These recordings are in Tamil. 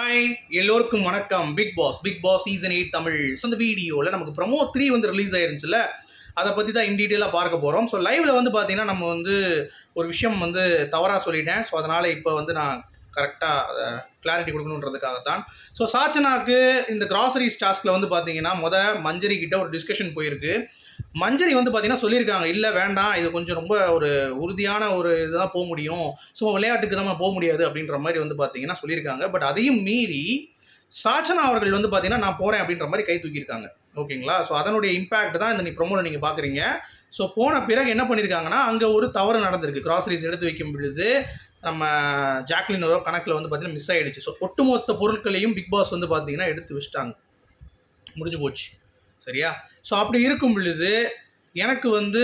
ஹாய் எல்லோருக்கும் வணக்கம். Bigg Boss Bigg Boss season eight Tamil. So இந்த வீடியோவில் நமக்கு ப்ரமோ த்ரீ வந்து ரிலீஸ் ஆயிருந்துச்சுல அதை பற்றி தான் இன் டீட்டெயிலாக பார்க்க போகிறோம் ஸோ லைவில் வந்து பார்த்தீங்கன்னா நம்ம வந்து ஒரு விஷயம் வந்து தவறாக சொல்லிட்டேன். ஸோ அதனால் இப்போ வந்து நான் கரெக்டாக அதை கிளாரிட்டி கொடுக்கணுன்றதுக்காகத்தான். ஸோ சாச்சனாக்கு இந்த கிராசரிஸ் டாஸ்கில் வந்து பார்த்தீங்கன்னா மொதல் மஞ்சரி கிட்ட ஒரு டிஸ்கஷன் போயிருக்கு. மஞ்சரி வந்து பார்த்தீங்கன்னா சொல்லியிருக்காங்க. இல்லை வேண்டாம். இது கொஞ்சம் ரொம்ப ஒரு உறுதியான ஒரு இதுதான் போக முடியும். ஸோ விளையாட்டுக்கு தான் போக முடியாது. அப்படின்ற மாதிரி வந்து பார்த்தீங்கன்னா சொல்லியிருக்காங்க. பட் அதையும் மீறி சாச்சனா அவர்கள் வந்து பார்த்தீங்கன்னா நான் போகிறேன் அப்படின்ற மாதிரி கை தூக்கியிருக்காங்க. ஓகேங்களா? ஸோ அதனுடைய இம்பேக்ட் தான் இந்த நீ ப்ரொமோவில் நீங்கள் பார்க்குறீங்க ஸோ போன பிறகு என்ன பண்ணியிருக்காங்கன்னா அங்கே ஒரு தவறு நடந்திருக்கு. கிராசரிஸ் எடுத்து வைக்கும் பொழுது நம்ம ஜாக்லினோட கணக்கில் வந்து பார்த்தீங்கன்னா மிஸ் ஆகிடுச்சு ஸோ ஒட்டுமொத்த பொருட்களையும் பிக் பாஸ் வந்து பார்த்தீங்கன்னா எடுத்து வச்சிட்டாங்க. முடிஞ்சு போச்சு. சரியா? ஸோ அப்படி இருக்கும் பொழுது எனக்கு வந்து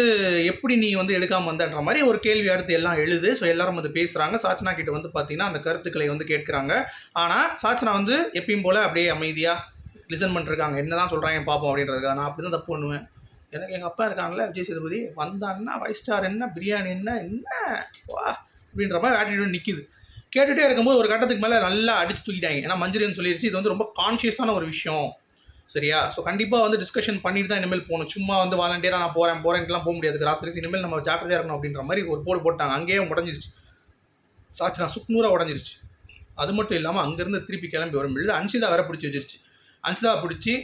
எப்படி நீ வந்து எடுக்காமல் வந்தன்ற மாதிரி ஒரு கேள்வி அடுத்து எல்லாம் எழுது. ஸோ எல்லாரும் வந்து பேசுகிறாங்க சாச்சனா கிட்ட வந்து பார்த்தீங்கன்னா அந்த கருத்துக்களை வந்து கேட்குறாங்க. ஆனால் சாச்சனா வந்து எப்பயும் போல் அப்படியே அமைதியாக லிசன் பண்ணிருக்காங்க என்ன தான் சொல்கிறாங்க பார்ப்போம் அப்படின்றதுக்காக. நான் அப்படி தான் தப்பு பண்ணுவேன். எனக்கு எங்கள் அப்பா இருக்காங்களே விஜய் சேதுபதி வந்தான்னா ஃபைவ் ஸ்டார் என்ன பிரியாணி என்ன என்ன? வா அப்படின்ற மாதிரி ஆட்டிடியூட் நிற்கிது கேட்டுகிட்டே இருக்கும்போது ஒரு கட்டத்துக்கு மேலே நல்லா அடிச்சு தூக்கிட்டாங்க. ஏன்னா மஞ்சரின்னு சொல்லிடுச்சு இது வந்து ரொம்ப கான்ஷியஸான ஒரு விஷயம். சரியா? ஸோ கண்டிப்பாக வந்து டிஸ்கஷன் பண்ணிட்டு தான் இனிமேல் போகணும். சும்மா வந்து வாலண்டியராக நான் போகிறேன் போகிறேன்ட்டுலாம் போக முடியாது. கிராசரிஸ் இனிமேல் நம்ம ஜாக்கிரதையாக இருக்கணும் அப்படின்ற மாதிரி ஒரு போர்டு போட்டாங்க. அங்கேயே உடஞ்சிருச்சு. சாச்சினா நான் சுக்குநூறாக உடஞ்சிருச்சு. அது மட்டும் இல்லாமல் அங்கேருந்து திருப்பி கிளம்பி வரும் பொழுது அன்சிதா வேற பிடிச்சி வச்சிருச்சு. அன்சிதா பிடிச்சி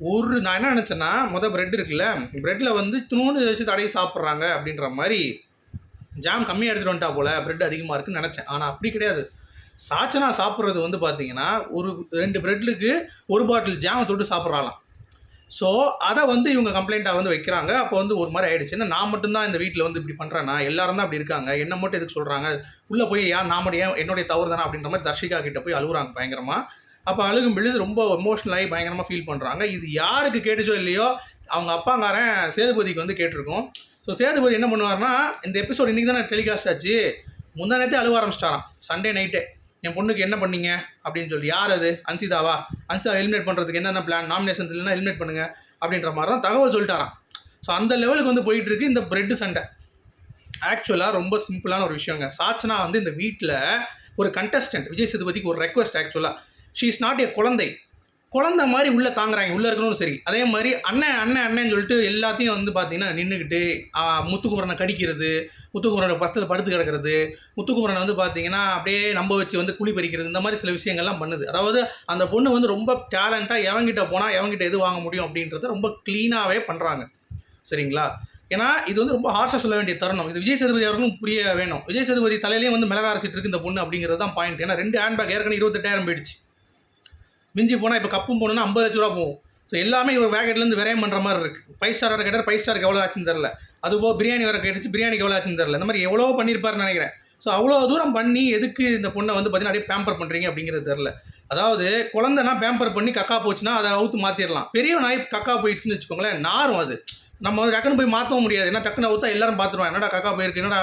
ஒரு நான் என்ன நினச்சேன்னா மொதல் பிரெட் இருக்குல்ல பிரெட்டில் வந்து துணூண்டு வச்சு தடையை சாப்பிட்றாங்க அப்படின்ற மாதிரி ஜாம் கம்மியாக எடுத்துகிட்டு வந்துட்டா போல் பிரெட் அதிகமாக இருக்குன்னு நினச்சேன். ஆனால் அப்படி கிடையாது. சாச்சனா சாப்பிட்றது வந்து பார்த்தீங்கன்னா ஒரு ரெண்டு பிரெட்லுக்கு ஒரு பாட்டில் ஜாமை தொட்டு சாப்பிட்றாங்களாம் ஸோ அதை வந்து இவங்க கம்ப்ளைண்ட்டாக வந்து வைக்கிறாங்க. அப்போ வந்து ஒரு மாதிரி ஆயிடுச்சு. என்ன நான் மட்டும்தான் இந்த வீட்டில் வந்து இப்படி பண்ணுறேன்னா எல்லாரும் தான் அப்படி இருக்காங்க. என்ன மட்டும் எதுக்கு சொல்கிறாங்க உள்ளே போய் ஏன் நாம ஏன் என்னுடைய தவறு தானே அப்படின்ற மாதிரி தர்ஷிகா கிட்டே போய் அழுகுறாங்க பயங்கரமாக அப்போ அழுகும் பொழுது ரொம்ப எமோஷனல் பயங்கரமாக ஃபீல் பண்ணுறாங்க இது யாருக்கு கேட்டுச்சோ இல்லையோ அவங்க அப்பாங்காரன் சேதுபதிக்கு வந்து கேட்டிருக்கோம். ஸோ சேதுபதி என்ன பண்ணுவார்னா இந்த எபிசோட் இன்றைக்கி தானே டெலிகாஸ்ட் ஆச்சு. முந்தா நேரத்தே அழுவ ஆரம்பிச்சிட்டாராம். சண்டே நைட்டே என் பொண்ணுக்கு என்ன பண்ணீங்க? அப்படின்னு சொல்லி யார் அது? அன்சிதாவா? அன்சிதா எலிமினேட் பண்ணுறதுக்கு என்னென்ன பிளான் நாமினேஷன் இல்லைன்னா எலிமினேட் பண்ணுங்க அப்படின்ற மாதிரி தான் தகவல் சொல்லிட்டாராம். ஸோ அந்த லெவலுக்கு வந்து போயிட்டு இருக்கு இந்த பிரெட் சண்டை. ஆக்சுவலாக ரொம்ப சிம்பிளான ஒரு விஷயங்க. சாச்சனா வந்து இந்த வீட்டில் ஒரு கண்டஸ்டன்ட் விஜய் சேதுபதிக்கு ஒரு ரெக்வஸ்ட் ஆக்சுவலாக ஷீ இஸ் நாட் ஏ குழந்தை. குழந்தை மாதிரி உள்ளே தாங்குறாங்க உள்ளே இருக்கணும் சரி. அதே மாதிரி அண்ணன் அண்ணன் அண்ணன்னு சொல்லிட்டு எல்லாத்தையும் வந்து பார்த்தீங்கன்னா நின்றுக்கிட்டு முத்துக்குமரனை கடிக்கிறது முத்துக்குமரனை பத்தில் படுத்து கிடக்கிறது முத்துக்குமரனை வந்து பார்த்தீங்கன்னா அப்படியே நம்ப வச்சு வந்து குழி பறிக்கிறது இந்த மாதிரி சில விஷயங்கள்லாம் பண்ணுது. அதாவது அந்த பொண்ணு வந்து ரொம்ப டேலண்ட்டாக எவங்கிட்ட போனால் எவங்கிட்ட எது வாங்க முடியும் அப்படின்றத ரொம்ப க்ளீனாகவே பண்ணுறாங்க சரிங்களா? ஏன்னா இது வந்து ரொம்ப ஹார்ஷாக சொல்ல வேண்டிய தருணம். இது விஜய் சேதுபதி அவர்களும் புரிய வேணும். விஜய் சேதுபதி தலையிலேயே வந்து மிளகாரைச்சிட்டு இருக்கு இந்த பொண்ணு அப்படிங்கிறது தான் பாயிண்ட் ஏன்னா ரெண்டு ஹேண்ட்பேக் ஏற்கனவே இருபத்தெட்டாயிரம் போயிடுச்சு. மிஞ்சி போனால் இப்போ கப்பும் போகணுன்னா ஐம்பது லட்ச ரூபா போகும். ஸோ எல்லாமே ஒரு பேக்கெட்லேருந்து விரயம் பண்ணுற மாதிரி இருக்குது ஃபைவ் ஸ்டார் வர கேட்டார் ஃபைவ் ஸ்டாருக்கு எவ்வளோ ஆச்சுன்னு தெரில அதுபோக பிரியாணி வர கேட்டுச்சு பிரியாணிக்கு எவ்வளோ ஆச்சுன்னு தெரில இந்த மாதிரி எவ்வளோ பண்ணியிருப்பாருன்னு நினைக்கிறேன். ஸோ அவ்வளோ தூரம் பண்ணி எதுக்கு இந்த பொண்ணை வந்து பார்த்தீங்கன்னா அப்படியே பேம்பர் பண்ணுறீங்க அப்படிங்கிறது தெரில அதாவது குழந்தைனா பேம்பர் பண்ணி கக்கா போச்சுன்னா அதை அவுத்து மாற்றிடலாம் பெரிய நாய் கக்கா போயிடுச்சுன்னு வச்சுக்கோங்களேன் நாரும் அது. நம்ம டக்குன்னு போய் மாற்றவும் முடியாது. ஏன்னா டக்குன்னு அவுத்தா எல்லாரும் பார்த்துருவாங்க என்னடா கக்கா போயிருக்கு என்னடா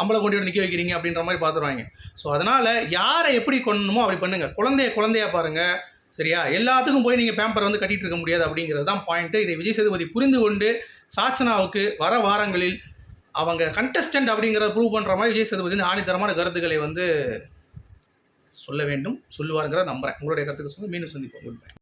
அம்பளை கொண்டு நிற்க வைக்கிறீங்க அப்படின்ற மாதிரி பார்த்துருவாங்க ஸோ அதனால் யாரை எப்படி கொள்ளணுமோ அப்படி பண்ணுங்கள் குழந்தைய குழந்தையா பாருங்கள் சரியா? எல்லாத்துக்கும் போய் நீங்கள் பேம்பர் வந்து கட்டிகிட்டு இருக்க முடியாது அப்படிங்கிறது தான் பாயிண்ட்டு இதை விஜய் சேதுபதி புரிந்து கொண்டு சாச்சனாவுக்கு வர வாரங்களில் அவங்க கண்டஸ்டன்ட் அப்படிங்கிறத ப்ரூவ் பண்ணுற மாதிரி விஜய் சேதுபதி ஆணித்தரமான கருத்துக்களை வந்து சொல்ல வேண்டும். சொல்லுவாருங்கிறத நம்புறேன். உங்களுடைய கருத்துக்கு சொல்லி மீண்டும் சந்திப்போம். குட்